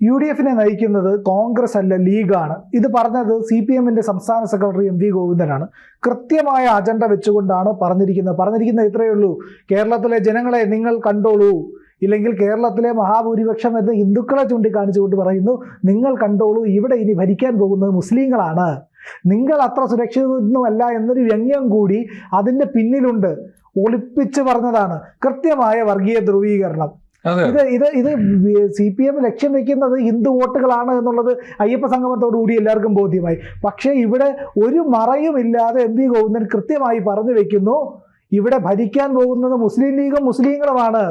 U D എഫിനെ നയിക്കുന്നത് കോൺഗ്രസ് അല്ല ലീഗാണ്. ഇത് പറഞ്ഞത് സി പി എമ്മിന്റെ സംസ്ഥാന സെക്രട്ടറി എം വി ഗോവിന്ദനാണ്. കൃത്യമായ അജണ്ട വെച്ചുകൊണ്ടാണ് പറഞ്ഞിരിക്കുന്നത്. പറഞ്ഞിരിക്കുന്നത് ഇത്രയേ ഉള്ളൂ. കേരളത്തിലെ ജനങ്ങളെ നിങ്ങൾ കണ്ടോളൂ. ഇല്ലെങ്കിൽ കേരളത്തിലെ മഹാഭൂരിപക്ഷം എന്ന് ഹിന്ദുക്കളെ ചൂണ്ടിക്കാണിച്ചുകൊണ്ട് പറയുന്നു നിങ്ങൾ കണ്ടോളൂ ഇവിടെ ഇനി ഭരിക്കാൻ പോകുന്നത് മുസ്ലിങ്ങളാണ്. നിങ്ങൾ അത്ര സുരക്ഷിതമൊന്നുമല്ല എന്നൊരു വ്യംഗ്യം കൂടി അതിന്റെ പിന്നിലുണ്ട്. ഒളിപ്പിച്ച് പറഞ്ഞതാണ്. കൃത്യമായ വർഗീയ ധ്രുവീകരണം. ഇത് ഇത് ഇത് സി പി എം ലക്ഷ്യം വെക്കുന്നത് ഹിന്ദു വോട്ടുകളാണ് എന്നുള്ളത് അയ്യപ്പ സംഗമത്തോടുകൂടി എല്ലാവർക്കും ബോധ്യമായി. പക്ഷേ ഇവിടെ ഒരു മറയുമില്ലാതെ എം വി ഗോവിന്ദൻ കൃത്യമായി പറഞ്ഞു വെക്കുന്നു ഇവിടെ ഭരിക്കാൻ പോകുന്നത് മുസ്ലിം ലീഗും മുസ്ലിങ്ങളുമാണ്.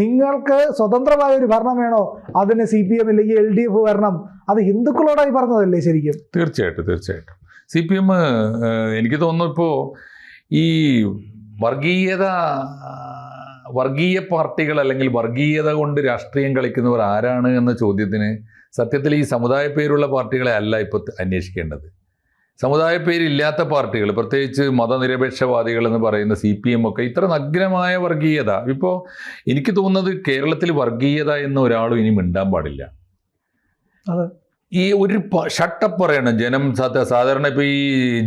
നിങ്ങൾക്ക് സ്വതന്ത്രമായ ഒരു ഭരണം വേണോ? അതിന് സി പി എം ഇല്ലെങ്കിൽ എൽ ഡി എഫ് ഭരണം. അത് ഹിന്ദുക്കളോടായി പറഞ്ഞതല്ലേ ശരിക്കും? തീർച്ചയായിട്ടും തീർച്ചയായിട്ടും. സി പി എം എനിക്ക് തോന്നുന്നു ഇപ്പോൾ ഈ വർഗീയത വർഗീയ പാർട്ടികൾ അല്ലെങ്കിൽ വർഗീയത കൊണ്ട് രാഷ്ട്രീയം കളിക്കുന്നവർ ആരാണ് എന്ന ചോദ്യത്തിന് സത്യത്തിൽ ഈ സമുദായ പേരുള്ള പാർട്ടികളെ അല്ല ഇപ്പോൾ അന്വേഷിക്കേണ്ടത്. സമുദായ പേരില്ലാത്ത പാർട്ടികൾ പ്രത്യേകിച്ച് മതനിരപേക്ഷവാദികൾ എന്ന് പറയുന്ന സി പി എം ഒക്കെ ഇത്ര നഗ്നമായ വർഗീയത. ഇപ്പോൾ എനിക്ക് തോന്നുന്നത് കേരളത്തിൽ വർഗീയത എന്ന ഒരാളും ഇനി മിണ്ടാൻ പാടില്ല. അതെ. ഈ ഒരു ഷട്ടപ്പ് പറയണം. ജനം സാധാരണ ഇപ്പോൾ ഈ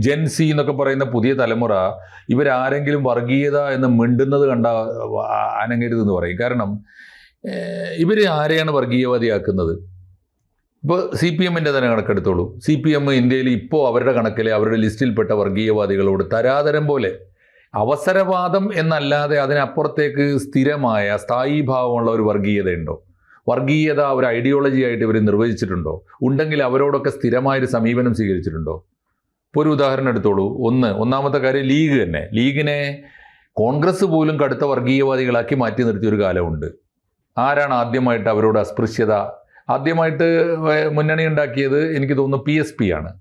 ജെൻസി എന്നൊക്കെ പറയുന്ന പുതിയ തലമുറ ഇവരാരെങ്കിലും വർഗീയത എന്ന് മിണ്ടുന്നത് കണ്ട അനങ്ങരുതെന്ന് പറയും. കാരണം ഇവർ ആരെയാണ് വർഗീയവാദിയാക്കുന്നത്? ഇപ്പോൾ സി പി എമ്മിന്റെ തന്നെ കണക്കെടുത്തോളൂ. സി പി എം ഇന്ത്യയിൽ ഇപ്പോൾ അവരുടെ കണക്കിലെ അവരുടെ ലിസ്റ്റിൽപ്പെട്ട വർഗീയവാദികളോട് തരാതരം പോലെ അവസരവാദം എന്നല്ലാതെ അതിനപ്പുറത്തേക്ക് സ്ഥിരമായ സ്ഥായീഭാവമുള്ള ഒരു വർഗീയതയുണ്ടോ? വർഗീയത ഒരു ഐഡിയോളജി ആയിട്ട് ഇവർ നിർവചിച്ചിട്ടുണ്ടോ? ഉണ്ടെങ്കിൽ അവരോടൊക്കെ സ്ഥിരമായൊരു സമീപനം സ്വീകരിച്ചിട്ടുണ്ടോ? ഇപ്പോൾ ഒരു ഉദാഹരണം എടുത്തോളൂ. ഒന്ന് ഒന്നാമത്തെ കാര്യം ലീഗ് തന്നെ. ലീഗിനെ കോൺഗ്രസ് പോലും കടുത്ത വർഗീയവാദികളാക്കി മാറ്റി നിർത്തിയ ഒരു കാലമുണ്ട്. ആരാണ് ആദ്യമായിട്ട് അവരോട് അസ്പൃശ്യത? ആദ്യമായിട്ട് മുന്നണി ഉണ്ടാക്കിയത് എനിക്ക് തോന്നുന്നു പി എസ് പി ആണ്.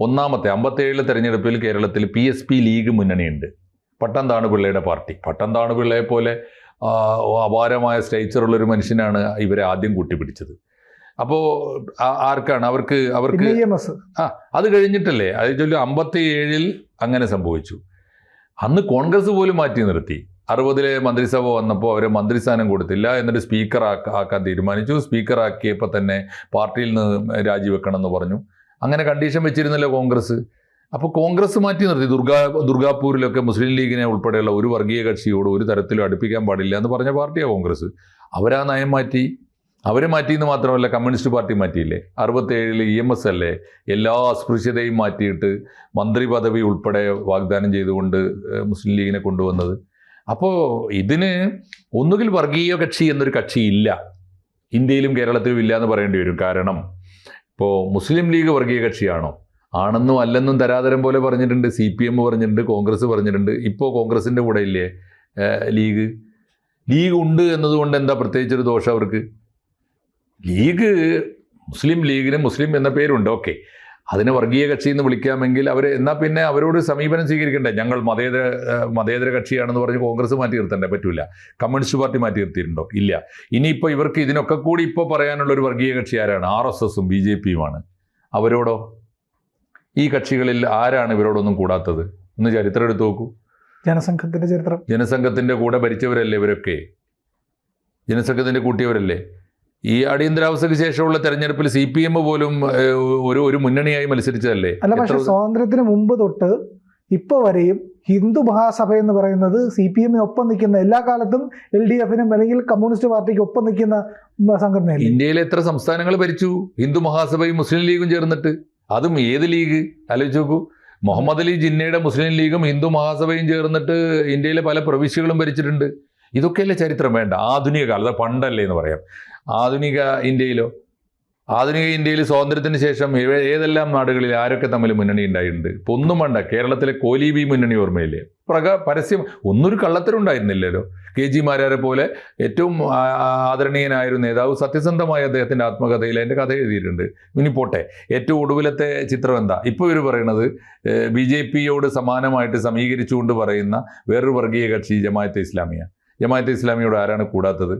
ഒന്നാമത്തെ അമ്പത്തേഴിലെ തെരഞ്ഞെടുപ്പിൽ കേരളത്തിൽ പി എസ് പി ലീഗ് മുന്നണിയുണ്ട്. പട്ടം താണുപിള്ളയുടെ പാർട്ടി. പട്ടം താണുപിള്ളയെ പോലെ അപാരമായ സ്റ്റേച്ചറുള്ളൊരു മനുഷ്യനാണ് ഇവരെ ആദ്യം കൂട്ടിപ്പിടിച്ചത്. അപ്പോൾ ആർക്കാണ്? അവർക്ക് അവർക്ക് ആ അത് കഴിഞ്ഞിട്ടല്ലേ? അത് ചൊല്ലി അമ്പത്തി ഏഴിൽ അങ്ങനെ സംഭവിച്ചു. അന്ന് കോൺഗ്രസ് പോലും മാറ്റി നിർത്തി. അറുപതിലെ മന്ത്രിസഭ വന്നപ്പോൾ അവരെ മന്ത്രിസ്ഥാനം കൊടുത്തില്ല എന്നിട്ട് സ്പീക്കർ ആക്കാൻ തീരുമാനിച്ചു. സ്പീക്കർ ആക്കിയപ്പോൾ തന്നെ പാർട്ടിയിൽ നിന്ന് രാജിവെക്കണം എന്ന് പറഞ്ഞു. അങ്ങനെ കണ്ടീഷൻ വെച്ചിരുന്നല്ലോ കോൺഗ്രസ്. അപ്പോൾ കോൺഗ്രസ് മാറ്റി നിർത്തി. ദുർഗാ ദുർഗാപൂരിലൊക്കെ മുസ്ലിം ലീഗിനെ ഉൾപ്പെടെയുള്ള ഒരു വർഗീയ കക്ഷിയോട് ഒരു തരത്തിലും അടുപ്പിക്കാൻ പാടില്ല എന്ന് പറഞ്ഞ പാർട്ടിയാണ് കോൺഗ്രസ്. അവരാ നയം മാറ്റി. അവരെ മാറ്റിയെന്ന് മാത്രമല്ല കമ്മ്യൂണിസ്റ്റ് പാർട്ടി മാറ്റിയില്ലേ? അറുപത്തേഴിൽ ഇ എം എസ് അല്ലേ? എല്ലാ അസ്പൃശ്യതയും മാറ്റിയിട്ട് മന്ത്രി പദവി ഉൾപ്പെടെ വാഗ്ദാനം ചെയ്തുകൊണ്ട് മുസ്ലിം ലീഗിനെ കൊണ്ടുവന്നത്. അപ്പോൾ ഇതിന് ഒന്നുകിൽ വർഗീയ കക്ഷി എന്നൊരു കക്ഷി ഇല്ല. ഇന്ത്യയിലും കേരളത്തിലും ഇല്ല എന്ന് പറയേണ്ടി വരും. കാരണം ഇപ്പോൾ മുസ്ലിം ലീഗ് വർഗീയ കക്ഷിയാണോ? ആണെന്നും അല്ലെന്നും തരാതരം പോലെ പറഞ്ഞിട്ടുണ്ട്. സി പി എം പറഞ്ഞിട്ടുണ്ട് കോൺഗ്രസ് പറഞ്ഞിട്ടുണ്ട്. ഇപ്പോൾ കോൺഗ്രസിന്റെ കൂടെ ഇല്ലേ? ലീഗ്? ലീഗ് ഉണ്ട് എന്നതുകൊണ്ട് എന്താ പ്രത്യേകിച്ചൊരു ദോഷം അവർക്ക്? ലീഗ് മുസ്ലിം ലീഗിന് മുസ്ലിം എന്ന പേരുണ്ട്. ഓക്കെ. അതിനെ വർഗീയ കക്ഷി എന്ന് വിളിക്കാമെങ്കിൽ അവർ എന്നാൽ പിന്നെ അവരോട് സമീപനം സ്വീകരിക്കണ്ടേ? ഞങ്ങൾ മതേതര മതേതര കക്ഷിയാണെന്ന് പറഞ്ഞ് കോൺഗ്രസ് മാറ്റി നിർത്തണ്ടേ? പറ്റൂല. കമ്മ്യൂണിസ്റ്റ് പാർട്ടി മാറ്റി നിർത്തിയിട്ടുണ്ടോ? ഇല്ല. ഇനിയിപ്പോൾ ഇവർക്ക് ഇതിനൊക്കെ കൂടി ഇപ്പോൾ പറയാനുള്ള ഒരു വർഗീയ കക്ഷി ആരാണ്? ആർ എസ് എസും ബി ജെ പിയുമാണ്. അവരോടോ? ഈ കക്ഷികളിൽ ആരാണ് ഇവരോടൊന്നും കൂടാത്തത്? ഒന്ന് ചരിത്രം എടുത്തു നോക്കൂ. ജനസംഘത്തിന്റെ ചരിത്രം. ജനസംഘത്തിന്റെ കൂടെ ഭരിച്ചവരല്ലേ ഇവരൊക്കെ? ജനസംഘത്തിന്റെ കൂട്ടിയവരല്ലേ? ഈ അടിയന്തരാവസ്ഥയ്ക്ക് ശേഷമുള്ള തെരഞ്ഞെടുപ്പിൽ സി പി എം പോലും ഒരു ഒരു മുന്നണിയായി മത്സരിച്ചതല്ലേ? അല്ല പക്ഷെ സ്വാതന്ത്ര്യത്തിന് മുമ്പ് തൊട്ട് ഇപ്പൊ വരെയും ഹിന്ദു മഹാസഭ എന്ന് പറയുന്നത് സി പി എമ്മിന് ഒപ്പം നിൽക്കുന്ന എല്ലാ കാലത്തും എൽ ഡി എഫിനും അല്ലെങ്കിൽ കമ്മ്യൂണിസ്റ്റ് പാർട്ടിക്ക് ഒപ്പം നിൽക്കുന്ന സംഘടനയാണ് സംഘടനയല്ലേ? ഇന്ത്യയിലെ എത്ര സംസ്ഥാനങ്ങൾ ഭരിച്ചു? ഹിന്ദു മഹാസഭയും മുസ്ലിം ലീഗും ചേർന്നിട്ട്. അതും ഏത് ലീഗ്? ആലോചിച്ച് നോക്കൂ. മുഹമ്മദ് അലി ജിന്നയുടെ മുസ്ലിം ലീഗും ഹിന്ദു മഹാസഭയും ചേർന്നിട്ട് ഇന്ത്യയിലെ പല പ്രവിശ്യകളും ഭരിച്ചിട്ടുണ്ട്. ഇതൊക്കെയല്ലേ ചരിത്രം? വേണ്ട. ആധുനിക കാലത്ത് പണ്ടല്ലേ എന്ന് പറയാം. ആധുനിക ഇന്ത്യയിലോ ആധുനിക ഇന്ത്യയിൽ സ്വാതന്ത്ര്യത്തിന് ശേഷം ഏതെല്ലാം നാടുകളിൽ ആരൊക്കെ തമ്മിൽ മുന്നണി ഉണ്ടായിട്ടുണ്ട്? ഇപ്പൊ ഒന്നും വേണ്ട കേരളത്തിലെ കോലീബി മുന്നണി ഓർമ്മയില്ലേ? പ്രക പരസ്യം ഒന്നൊരു കള്ളത്തരുണ്ടായിരുന്നില്ലല്ലോ? കെ ജി മാരാരെ പോലെ ഏറ്റവും ആദരണീയനായൊരു ആദരണീയനായ നേതാവ് സത്യസന്ധമായ അദ്ദേഹത്തിന്റെ ആത്മകഥയിൽ അതിന്റെ കഥ എഴുതിയിട്ടുണ്ട്. ഇനി പോട്ടെ ഏറ്റവും ഒടുവിലത്തെ ചിത്രം എന്താ? ഇപ്പോൾ ഇവർ പറയുന്നത് ബി ജെ പിയോട് സമാനമായിട്ട് സമീകരിച്ചുകൊണ്ട് പറയുന്ന വേറൊരു വർഗീയ കക്ഷി ജമായത്തെ ഇസ്ലാമിയ. ജമായത്തെ ഇസ്ലാമിയോട് ആരാണ് കൂടാത്തത്?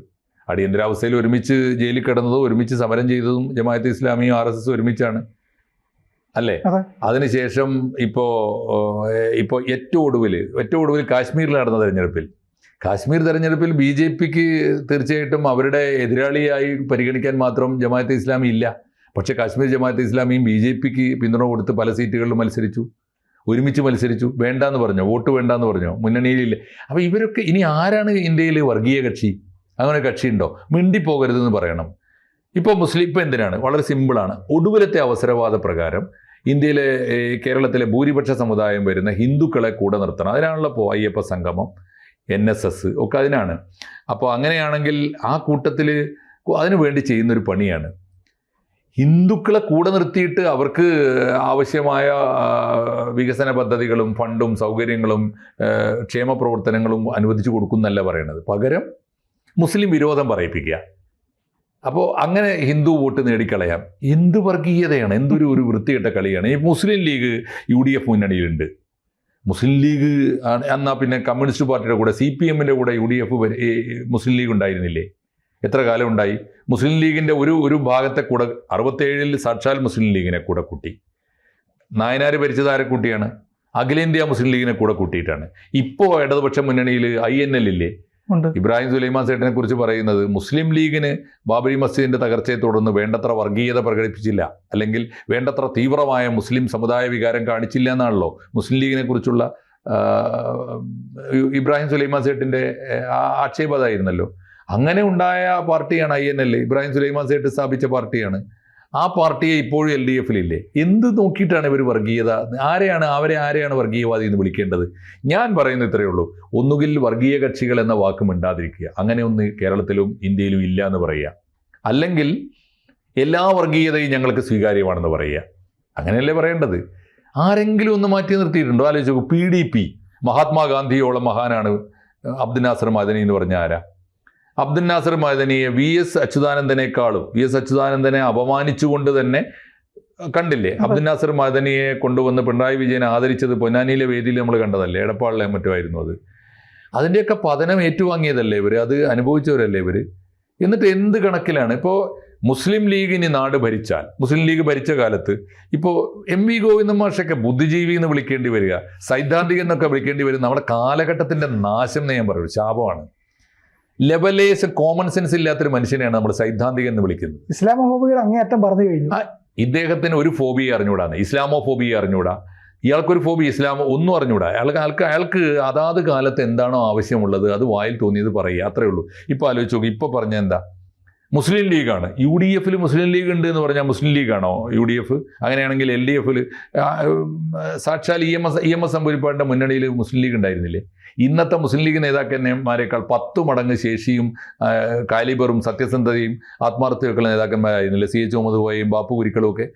അടിയന്തരാവസ്ഥയിൽ ഒരുമിച്ച് ജയിലിൽ കിടന്നതും ഒരുമിച്ച് സമരം ചെയ്തതും ജമാഅത്ത് ഇസ്ലാമിയും ആർ എസ് എസ് ഒരുമിച്ചാണ്. അല്ലേ? അതെ. അതിനുശേഷം ഇപ്പോൾ ഇപ്പോൾ ഏറ്റവും ഒടുവിൽ ഏറ്റവും ഒടുവിൽ കാശ്മീരിൽ നടന്ന തെരഞ്ഞെടുപ്പിൽ. കാശ്മീർ തെരഞ്ഞെടുപ്പിൽ ബി ജെ പിക്ക് തീർച്ചയായിട്ടും അവരുടെ എതിരാളിയായി പരിഗണിക്കാൻ മാത്രം ജമാഅത്ത് ഇസ്ലാമി ഇല്ല. പക്ഷേ കാശ്മീർ ജമാഅത്ത് ഇസ്ലാമിയും ബി ജെ പിക്ക് പിന്തുണ കൊടുത്ത് പല സീറ്റുകളിലും മത്സരിച്ചു. ഒരുമിച്ച് മത്സരിച്ചു. വേണ്ടാന്ന് പറഞ്ഞോ വോട്ട് വേണ്ടാന്ന് പറഞ്ഞോ മുന്നണിയിലില്ല? അപ്പോൾ ഇവരൊക്കെ ഇനി ആരാണ് ഇന്ത്യയിൽ വർഗീയ കക്ഷി? അങ്ങനെ കക്ഷിയുണ്ടോ? മിണ്ടിപ്പോകരുതെന്ന് പറയണം. ഇപ്പോൾ മുസ്ലിം ഇപ്പം എന്തിനാണ്? വളരെ സിമ്പിളാണ്. ഒടുവിലത്തെ അവസരവാദ പ്രകാരം ഇന്ത്യയിലെ കേരളത്തിലെ ഭൂരിപക്ഷ സമുദായം വരുന്ന ഹിന്ദുക്കളെ കൂടെ നിർത്തണം. അതിനാണല്ലോ ഇപ്പോൾ അയ്യപ്പ സംഗമം എൻ എസ് എസ് ഒക്കെ അതിനാണ്. അപ്പോൾ അങ്ങനെയാണെങ്കിൽ ആ കൂട്ടത്തിൽ അതിനു വേണ്ടി ചെയ്യുന്നൊരു പണിയാണ്. ഹിന്ദുക്കളെ കൂടെ നിർത്തിയിട്ട് അവർക്ക് ആവശ്യമായ വികസന പദ്ധതികളും ഫണ്ടും സൗകര്യങ്ങളും ക്ഷേമ പ്രവർത്തനങ്ങളും അനുവദിച്ചു കൊടുക്കുന്നല്ല പറയണത്. പകരം മുസ്ലിം വിരോധം പറയിപ്പിക്കുക. അപ്പോൾ അങ്ങനെ ഹിന്ദു വോട്ട് നേടിക്കളയാം. എന്ത് വർഗീയതയാണ്? എന്തൊരു ഒരു വൃത്തികെട്ട കളിയാണ്? ഈ Muslim League U D F മുന്നണിയിലുണ്ട്. Muslim League എന്നാൽ പിന്നെ കമ്മ്യൂണിസ്റ്റ് പാർട്ടിയുടെ കൂടെ സി പി എമ്മിന്റെ കൂടെ U D F Muslim League ഉണ്ടായിരുന്നില്ലേ? എത്ര കാലം ഉണ്ടായി? മുസ്ലിം ലീഗിന്റെ ഒരു ഒരു ഭാഗത്തെ കൂടെ അറുപത്തേഴിൽ സാക്ഷാൽ മുസ്ലിം ലീഗിനെ കൂടെ കൂട്ടി. നായനാർ ഭരിച്ചത് ആരെക്കൂട്ടിയാണ് അഖിലേന്ത്യാ മുസ്ലിം ലീഗിനെ കൂടെ കൂട്ടിയിട്ടാണ്. ഇപ്പോൾ ഇടതുപക്ഷ മുന്നണിയിൽ ഐ എൻ എൽ ഇല്ലേ ഇബ്രാഹിം സുലൈമാൻ സേട്ടിനെ കുറിച്ച് പറയുന്നത് മുസ്ലിം ലീഗിന് ബാബരി മസ്ജിദിന്റെ തകർച്ചയെ തുടർന്ന് വേണ്ടത്ര വർഗീയത പ്രകടിപ്പിച്ചില്ല. അല്ലെങ്കിൽ വേണ്ടത്ര തീവ്രമായ മുസ്ലിം സമുദായ വികാരം കാണിച്ചില്ല എന്നാണല്ലോ മുസ്ലിം ലീഗിനെ കുറിച്ചുള്ള ഇബ്രാഹിം സുലൈമാൻ സേട്ടിന്റെ ആക്ഷേപതായിരുന്നല്ലോ അങ്ങനെ ഉണ്ടായ പാർട്ടിയാണ് I N L. Ibrahim Sulaiman Sait സ്ഥാപിച്ച പാർട്ടിയാണ് ആ പാർട്ടിയെ ഇപ്പോഴും എൽ ഡി എഫിലില്ലേ? എന്ത് നോക്കിയിട്ടാണ് ഇവർ വർഗീയത? ആരെയാണ് അവരെ ആരെയാണ് വർഗീയവാദി എന്ന് വിളിക്കേണ്ടത്? ഞാൻ പറയുന്നത് ഇത്രയേ ഉള്ളൂ. ഒന്നുകിൽ വർഗീയ കക്ഷികൾ എന്ന വാക്ക് മിണ്ടാതിരിക്കുക. അങ്ങനെ ഒന്ന് കേരളത്തിലും ഇന്ത്യയിലും ഇല്ല എന്ന് പറയുക. അല്ലെങ്കിൽ എല്ലാ വർഗീയതയും ഞങ്ങൾക്ക് സ്വീകാര്യമാണെന്ന് പറയുക. അങ്ങനെയല്ലേ പറയേണ്ടത്? ആരെങ്കിലും ഒന്ന് മാറ്റി നിർത്തിയിട്ടുണ്ടോ? ആലോചിച്ചു പി ഡി പി മഹാത്മാഗാന്ധിയോളം മഹാനാണ് അബ്ദുൽ നാസർ മദനി എന്ന് പറഞ്ഞ ആരാ? അബ്ദുൽ നാസർ മദനിയെ വി എസ് അച്യുതാനന്ദനേക്കാളും വി എസ് അച്യുതാനന്ദനെ അപമാനിച്ചുകൊണ്ട് തന്നെ കണ്ടില്ലേ? അബ്ദുൽ നാസർ മദനിയെ കൊണ്ടുവന്ന് പിണറായി വിജയനെ ആദരിച്ചത് പൊന്നാനിയിലെ വേദിയിൽ നമ്മൾ കണ്ടതല്ലേ? എടപ്പാളിലെ മറ്റുമായിരുന്നു അത്. അതിന്റെയൊക്കെ പതനം ഏറ്റുവാങ്ങിയതല്ലേ ഇവർ അത് അനുഭവിച്ചവരല്ലേ ഇവർ എന്നിട്ട് എന്ത് കണക്കിലാണ്? ഇപ്പോൾ മുസ്ലിം ലീഗ് ഇനി നാട് ഭരിച്ചാൽ മുസ്ലിം ലീഗ് ഭരിച്ച കാലത്ത് ഇപ്പോൾ എം വി ഗോവിന്ദ മാഷൊക്കെ ബുദ്ധിജീവി എന്ന് വിളിക്കേണ്ടി വരിക സൈദ്ധാന്തികൻ എന്നൊക്കെ വിളിക്കേണ്ടി വരും. നമ്മുടെ കാലഘട്ടത്തിന്റെ നാശം എന്ന് ഞാൻ പറയും ശാപമാണ്. ലെവലേസ് കോമൺ സെൻസ് ഇല്ലാത്തൊരു മനുഷ്യനെയാണ് നമ്മൾ സൈദ്ധാന്തികൻ എന്ന് വിളിക്കുന്നത്. ഇസ്ലാമോഫോബിയുടെ അങ്ങേയറ്റം പറഞ്ഞു കഴിഞ്ഞു. ഇദ്ദേഹത്തിന് ഒരു ഫോബിയ അറിഞ്ഞൂടാന്ന് ഇസ്ലാമോ ഫോബിയ അറിഞ്ഞൂടാ. ഇയാൾക്കൊരു ഫോബി ഇസ്ലാമോ ഒന്നും അറിഞ്ഞൂടാ. അയാൾക്ക് അയാൾക്ക് അയാൾക്ക് അതാത് കാലത്ത് എന്താണോ ആവശ്യമുള്ളത് അത് വായിൽ തോന്നിയത് പറയുക അത്രേ ഉള്ളൂ. ഇപ്പോൾ ആലോചിച്ച് നോക്കി ഇപ്പോൾ പറഞ്ഞ എന്താ? മുസ്ലിം ലീഗാണ്. യു ഡി എഫിൽ മുസ്ലിം ലീഗ് ഉണ്ട് എന്ന് പറഞ്ഞാൽ മുസ്ലിം ലീഗാണോ യു ഡി എഫ് അങ്ങനെയാണെങ്കിൽ എൽ ഡി എഫിൽ സാക്ഷാൽ E M S E M S സംഭവിപ്പാടിന്റെ മുന്നണിയിൽ മുസ്ലിം ലീഗ് ഉണ്ടായിരുന്നില്ലേ ഇന്നത്തെ മുസ്ലിം ലീഗ് നേതാക്കന്മാരെക്കാൾ പത്ത് മടങ്ങ് ശേഷിയും കാലിബറും സത്യസന്ധതയും ആത്മാർത്ഥതയൊക്കെയുള്ള നേതാക്കന്മാരായിരുന്നില്ലേ? സി എച്ച് മുഹമ്മദ് കോയയും ബാപ്പു കുരിക്കളും ഒക്കെ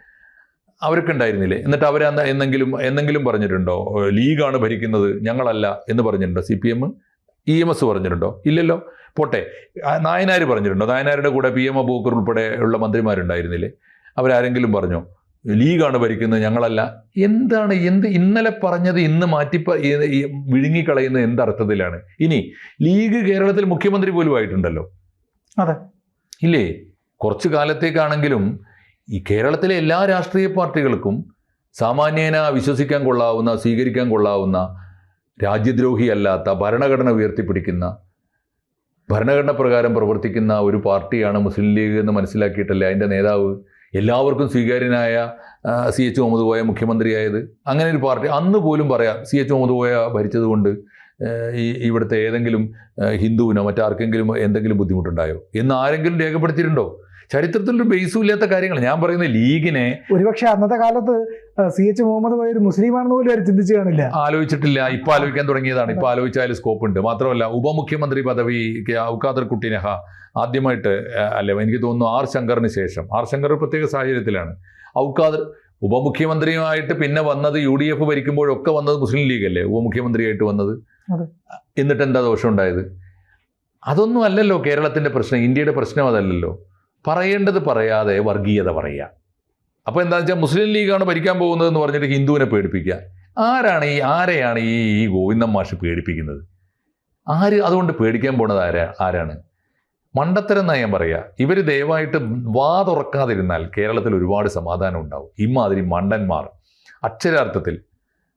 അവരൊക്കെ ഉണ്ടായിരുന്നില്ലേ എന്നിട്ട് അവർ എന്തെങ്കിലും എന്തെങ്കിലും പറഞ്ഞിട്ടുണ്ടോ? ലീഗാണ് ഭരിക്കുന്നത് ഞങ്ങളല്ല എന്ന് പറഞ്ഞിട്ടുണ്ടോ? C P M E M S പറഞ്ഞിട്ടുണ്ടോ? ഇല്ലല്ലോ. പോട്ടെ. നായനാർ പറഞ്ഞിട്ടുണ്ടോ? നായനാരുടെ കൂടെ പി എം അബൂക്കർ ഉൾപ്പെടെ ഉള്ള മന്ത്രിമാരുണ്ടായിരുന്നില്ലേ? അവരാരെങ്കിലും പറഞ്ഞോ? ലീഗാണ് ഭരിക്കുന്നത് ഞങ്ങളല്ല. എന്താണ് എന്ത് ഇന്നലെ പറഞ്ഞത് ഇന്ന് മാറ്റി വിഴുങ്ങിക്കളയുന്ന വിഴുങ്ങിക്കളയുന്നത് എന്തർത്ഥത്തിലാണ് ഇനി ലീഗ് കേരളത്തിൽ മുഖ്യമന്ത്രി പോലും ആയിട്ടുണ്ടല്ലോ. അതെ. ഇല്ലേ? കുറച്ചു കാലത്തേക്കാണെങ്കിലും ഈ കേരളത്തിലെ എല്ലാ രാഷ്ട്രീയ പാർട്ടികൾക്കും സാമാന്യേന വിശ്വസിക്കാൻ കൊള്ളാവുന്ന സ്വീകരിക്കാൻ കൊള്ളാവുന്ന രാജ്യദ്രോഹിയല്ലാത്ത ഭരണഘടന ഉയർത്തിപ്പിടിക്കുന്ന ഭരണഘടന പ്രകാരം പ്രവർത്തിക്കുന്ന ഒരു പാർട്ടിയാണ് മുസ്ലിം ലീഗ് എന്ന് മനസ്സിലാക്കിയിട്ടല്ലേ അതിന്റെ നേതാവ്? എല്ലാവർക്കും സ്വീകാര്യനായ സി എച്ച് മുഹമ്മദ് കോയ മുഖ്യമന്ത്രിയായത്. അങ്ങനെ ഒരു പാർട്ടി അന്ന് പോലും പറയാം സി എച്ച് മുഹമ്മദ് കോയ ഭരിച്ചതുകൊണ്ട് ഈ ഇവിടുത്തെ ഏതെങ്കിലും ഹിന്ദുവിനോ മറ്റാർക്കെങ്കിലും എന്തെങ്കിലും ബുദ്ധിമുട്ടുണ്ടായോ? എന്ന് ആരെങ്കിലും രേഖപ്പെടുത്തിയിട്ടുണ്ടോ? ചരിത്രത്തിലൊരു ബേസും ഇല്ലാത്ത കാര്യങ്ങൾ. ഞാൻ പറയുന്ന ലീഗിനെ ഒരുപക്ഷെ അന്നത്തെ കാലത്ത് സി എച്ച് മുഹമ്മദ് ഒരു മുസ്ലിമാണെന്ന് പോലും അവർ ചിന്തിച്ചു കാണില്ല. ആലോചിച്ചിട്ടില്ല. ഇപ്പൊ ആലോചിക്കാൻ തുടങ്ങിയതാണ്. ഇപ്പൊ ആലോചിച്ചാൽ സ്കോപ്പ് ഉണ്ട് മാത്രമല്ല ഉപമുഖ്യമന്ത്രി പദവി ഔക്കാദർ കുട്ടിനഹ ആദ്യമായിട്ട് അല്ല എനിക്ക് തോന്നുന്നു ആർ ശങ്കറിന് ശേഷം. ആർ ശങ്കർ പ്രത്യേക സാഹചര്യത്തിലാണ്. ഔക്കാദർ ഉപമുഖ്യമന്ത്രിയുമായിട്ട് പിന്നെ വന്നത് യു ഡി എഫ് ഭരിക്കുമ്പോഴൊക്കെ വന്നത് മുസ്ലിം ലീഗ് അല്ലേ ഉപമുഖ്യമന്ത്രിയായിട്ട് വന്നത്. എന്നിട്ട് എന്താ ദോഷം ഉണ്ടായത് അതൊന്നും അല്ലല്ലോ കേരളത്തിന്റെ പ്രശ്നം ഇന്ത്യയുടെ പ്രശ്നം അതല്ലല്ലോ. പറയേണ്ടത് പറയാതെ വർഗീയത പറയുക. അപ്പോൾ എന്താണെന്ന് വെച്ചാൽ മുസ്ലിം ലീഗാണ് ഭരിക്കാൻ പോകുന്നത് എന്ന് പറഞ്ഞിട്ട് ഹിന്ദുവിനെ പേടിപ്പിക്കുക. ആരാണ് ഈ ആരെയാണ് ഈ ഈ ഗോവിന്ദൻ മാഷ് പേടിപ്പിക്കുന്നത്? ആര് അതുകൊണ്ട് പേടിക്കാൻ പോണത് ആരാ ആരാണ്? മണ്ടത്തരം എന്നാ ഞാൻ പറയുക ഇവർ ദയവായിട്ട് വാ തുറക്കാതിരുന്നാൽ കേരളത്തിൽ ഒരുപാട് സമാധാനം ഉണ്ടാവും. ഇമാതിരി മണ്ടന്മാർ. അക്ഷരാർത്ഥത്തിൽ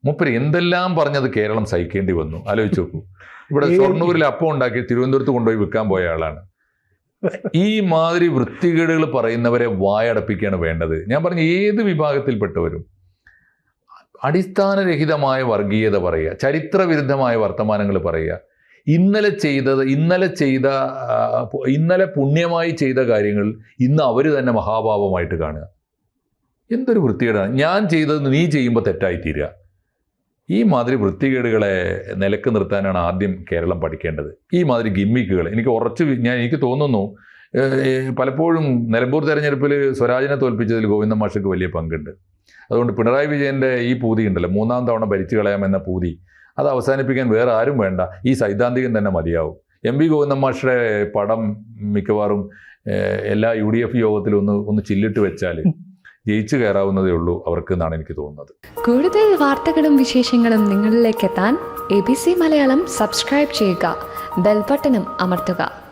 മൂപ്പര് എന്തെല്ലാം പറഞ്ഞത് കേരളം സഹിക്കേണ്ടി വന്നു? ആലോചിച്ച് നോക്കൂ. ഇവിടെ. ഷൊർണൂരിൽ അപ്പം ഉണ്ടാക്കി തിരുവനന്തപുരത്ത് കൊണ്ടുപോയി വിൽക്കാൻ പോയ ആളാണ്. ഈ മാതിരി വൃത്തികേടുകൾ പറയുന്നവരെ വായടപ്പിക്കുകയാണ് വേണ്ടത്. ഞാൻ പറഞ്ഞ ഏത് വിഭാഗത്തിൽപ്പെട്ടവരും അടിസ്ഥാനരഹിതമായ വർഗീയത പറയുക ചരിത്രവിരുദ്ധമായ വർത്തമാനങ്ങൾ പറയുക ഇന്നലെ ചെയ്തത് ഇന്നലെ ചെയ്ത ഇന്നലെ പുണ്യമായി ചെയ്ത കാര്യങ്ങൾ ഇന്ന് അവർ തന്നെ മഹാഭാവമായിട്ട് കാണുക. എന്തൊരു വൃത്തികേടാണ്. ഞാൻ ചെയ്തത് നീ ചെയ്യുമ്പോൾ തെറ്റായി തീരുക ഈ മാതിരി വൃത്തികേടുകളെ നിലയ്ക്ക് നിർത്താനാണ് ആദ്യം കേരളം പഠിക്കേണ്ടത്. ഈ മാതിരി ഗിമ്മിക്കുകൾ എനിക്ക് ഉറച്ചു ഞാൻ എനിക്ക് തോന്നുന്നു പലപ്പോഴും നിലമ്പൂർ തെരഞ്ഞെടുപ്പിൽ സ്വരാജിനെ തോൽപ്പിച്ചതിൽ ഗോവിന്ദ മാഷയ്ക്ക് വലിയ പങ്കുണ്ട്. അതുകൊണ്ട് പിണറായി വിജയന്റെ ഈ പൂതി ഉണ്ടല്ലോ മൂന്നാം തവണ ഭരിച്ചു കളയാമെന്ന പൂതി അത് അവസാനിപ്പിക്കാൻ വേറെ ആരും വേണ്ട ഈ സൈദ്ധാന്തികൻ തന്നെ മതിയാവും. എം വി ഗോവിന്ദൻ മാഷയുടെ പടം മിക്കവാറും എല്ലാ യു ഡി എഫ് യോഗത്തിലും ഒന്ന് ഒന്ന് ചില്ലിട്ട് വെച്ചാൽ ജയിച്ചു കയറാവുന്നതേ ഉള്ളൂ അവർക്ക് എന്നാണ് എനിക്ക് തോന്നുന്നത്. കൂടുതൽ വാർത്തകളും വിശേഷങ്ങളും നിങ്ങളിലേക്ക് എത്താൻ A B C Malayalam subscribe ചെയ്യുക. ബെൽബട്ടനും അമർത്തുക.